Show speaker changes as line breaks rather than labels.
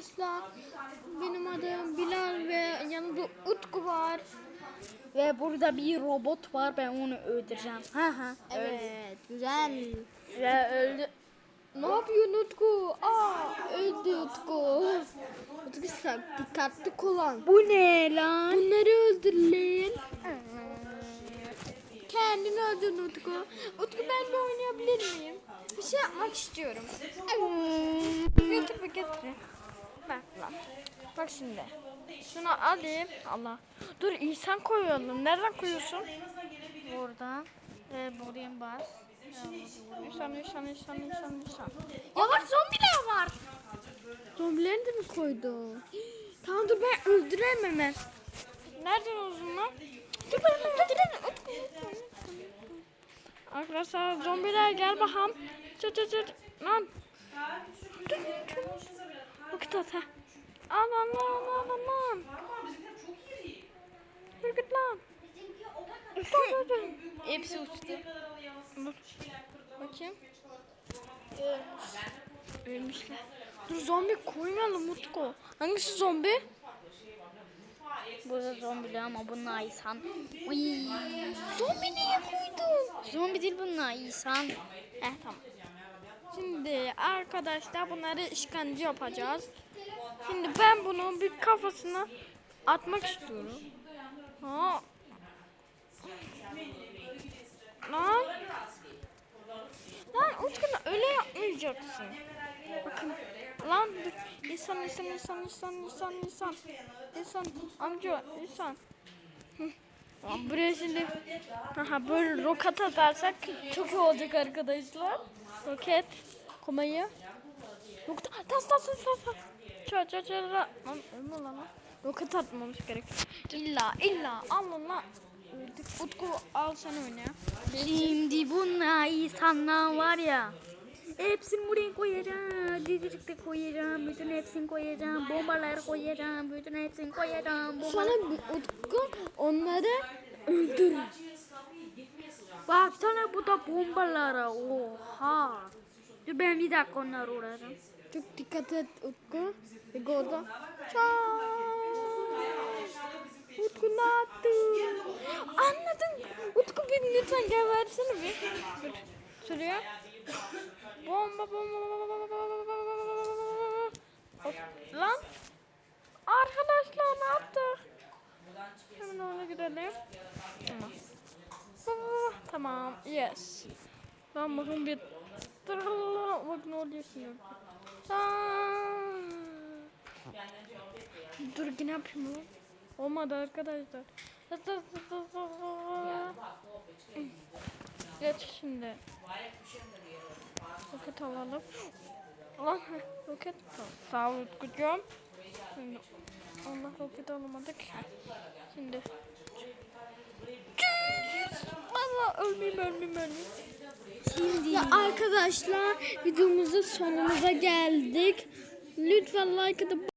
arkadaşlar. Benim adım Bilal ve yanımda Utku var.
Ve burada bir robot var ben onu öldüreceğim. Ha ha.
Evet, güzel.
Ve öldü.
Ne yapıyorsun Utku? Aa, öldü Utku. Utku sen dikkatli kullan.
Bu ne lan?
Bunları öldürün. Kendini öldürün Utku. Utku ben de oynayabilir miyim? Bir şey yapmak istiyorum. Getir bir Bak lan. Bak şimdi. Şunu alayım. Allah. Dur insan koyalım. Nereden koyuyorsun?
Buradan. Ve buraya bas.
İnsan, insan, insan, insan, insan. Yavaş zombiler var. Zombilerini de mi koydu? Tamam dur ben öldüreyim hemen. Nereden uzun lan? Dur ben öldüreyim. Arkadaşlar zombiler gel bakalım. Çıt çıt çıt. Lan. Dur. At ha. Al al. Dur git lan. Dur dur dur.
Hepsi uçtu.
Dur. Bakayım. Ölmüşler. Dur zombi koymayalım Utku. Hangisi zombi?
Burada zombiler ama bunlar insan. Uy.
Zombi niye koydun?
Zombi değil bunlar insan.
Eh tamam. Şimdi arkadaşlar bunları işkence yapacağız. Şimdi ben bunu bir kafasına atmak istiyorum. Ha. Lan. Lan Utku öyle yapmayacaksın. Bakın. Lan. İnsan insan insan insan insan insan. İnsan amca insan. Hı. Lan Buraya şimdi Aha, böyle roket atarsak çok iyi olacak arkadaşlar. Roket. Komayı. Roket. Tas tas tas tas. Çö çö çö. Lan ölme lan. Roket atmamız gerek. İlla illa alın lan. Utku al sen oyna.
Şimdi bunlar insanlar var ya. Hepsini buraya koyacağım. Dizicik de koyacağım. Bütün hepsini koyacağım. Bombaları koyacağım. Bütün hepsini koyacağım. Bombaları.
Sana bir Utku onları öldür.
Baksana bu da bombalara. Oha. Dur ben bir dakika onları uğraşacağım.
Çok dikkat et Utku. Ve orada. Utku ne yaptın? Utku bir lütfen gel versene bir. Şuraya. Bomba bomba bomba bomba Lan. Arkadaşlar ne yaptık? Hemen ona gidelim. Tamam. Tamam. Yes. Lan bakın bir. Dur. Bak ne oluyor şimdi. Dur yine yapayım mı? Olmadı arkadaşlar. Geç şimdi. Roket alalım. Lan roket sağ ol Utkucuğum. Şimdi Allah roket alamadık. Şimdi. Baba ölmeyeyim ölmeyeyim ölmeyeyim.
Şimdi
Ya arkadaşlar videomuzun sonumuza geldik. Lütfen like atıp